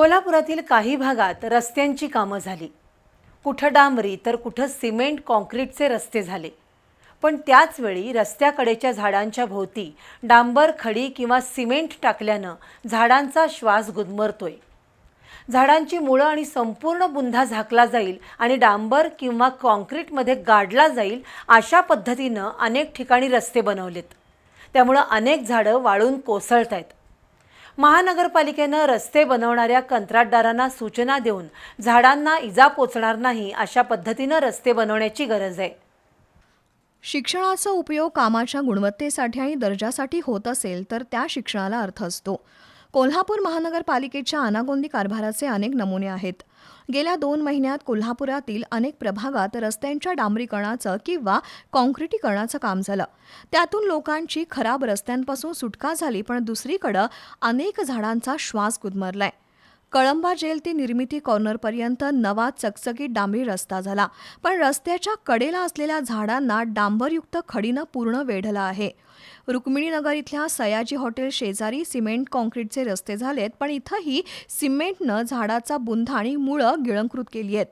कोल्हापुरातील काही भागात रस्त्यांची कामं झाली. कुठं डांबरी तर कुठं सिमेंट कॉन्क्रीटचे रस्ते झाले. पण त्याचवेळी रस्त्याकडेच्या झाडांच्या भोवती डांबर खडी किंवा सिमेंट टाकल्यानं झाडांचा श्वास गुदमरतोय. झाडांची मुळं आणि संपूर्ण बुंधा झाकला जाईल आणि डांबर किंवा कॉन्क्रीटमध्ये गाडला जाईल अशा पद्धतीनं अनेक ठिकाणी रस्ते बनवलेत. त्यामुळं अनेक झाडं वाळून कोसळत आहेत महानगरपालिकेनं रस्ते बनवणाऱ्या कंत्राटदारांना सूचना देऊन झाडांना इजा पोचणार नाही अशा पद्धतीनं रस्ते बनवण्याची गरज आहे. शिक्षणाचा उपयोग कामाच्या गुणवत्तेसाठी आणि दर्जासाठी होत असेल तर त्या शिक्षणाला अर्थ असतो. कोल्हापूर महानगरपालिकेच्या अनागोंदी कारभाराचे अनेक नमुने आहेत. गेल्या दोन महिन्यात कोल्हापुरातील अनेक प्रभागात रस्त्यांच्या डांबरीकरणाचं किंवा कॉन्क्रिटीकरणाचं काम झालं. त्यातून लोकांची खराब रस्त्यांपासून सुटका झाली पण दुसरीकडं अनेक झाडांचा श्वास गुदमरलाय. कळंबा जेल ते निर्मिती कॉर्नरपर्यंत नवा चकचकीत डांबरी रस्ता झाला. पण रस्त्याच्या कडेला असलेल्या झाडांना डांबरयुक्त खडीनं पूर्ण वेढलं आहे. रुक्मिणीनगर इथल्या सयाजी हॉटेल शेजारी सिमेंट कॉन्क्रीटचे रस्ते झालेत पण इथंही सिमेंटनं झाडाचा बुंधा आणि मुळं गिळंकृत केली आहेत.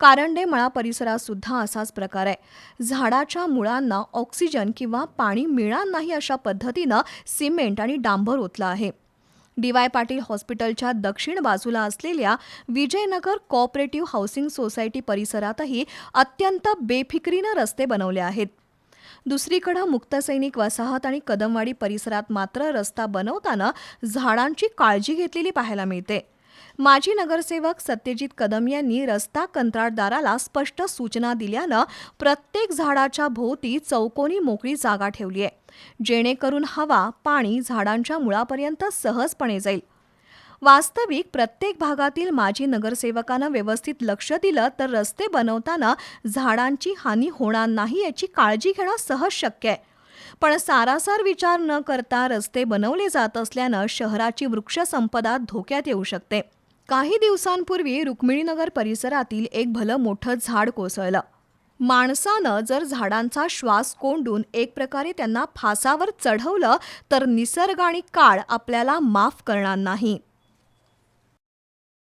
कारंडे मळा परिसरात सुद्धा असाच प्रकार आहे. झाडाच्या मुळांना ऑक्सिजन किंवा पाणी मिळणार नाही अशा पद्धतीनं सिमेंट आणि डांबर ओतलं आहे. डी वाय पाटील हॉस्पिटलच्या दक्षिण बाजूला असलेल्या विजयनगर कॉपरेटिव्ह हाऊसिंग सोसायटी परिसरातही अत्यंत बेफिक्रीनं रस्ते बनवले आहेत. दुसरीकडं मुक्तसैनिक वसाहत आणि कदमवाडी परिसरात मात्र रस्ता बनवताना झाडांची काळजी घेतलेली पाहायला मिळते. माजी नगरसेवक सत्यजित कदम यांनी रस्ता कंत्राटदाराला स्पष्ट सूचना दिल्यानं प्रत्येक झाडाच्या भोवती चौकोनी मोकळी जागा ठेवली आहे. जेणेकरून हवा पाणी झाडांच्या मुळापर्यंत सहजपणे जाईल. वास्तविक प्रत्येक भागातील माजी नगरसेवकानं व्यवस्थित लक्ष दिलं तर रस्ते बनवताना झाडांची हानी होणार नाही याची काळजी घेणं सहज शक्य आहे. पण सारासार विचार न करता रस्ते बनवले जात असल्यानं शहराची वृक्षसंपदा धोक्यात येऊ शकते. काही दिवसांपूर्वी रुक्मिणीनगर परिसरातील एक भलं मोठं झाड कोसळलं. माणसानं जर झाडांचा श्वास कोंडून एक प्रकारे त्यांना फासावर चढवलं तर निसर्ग आणि काळ आपल्याला माफ करणार नाही.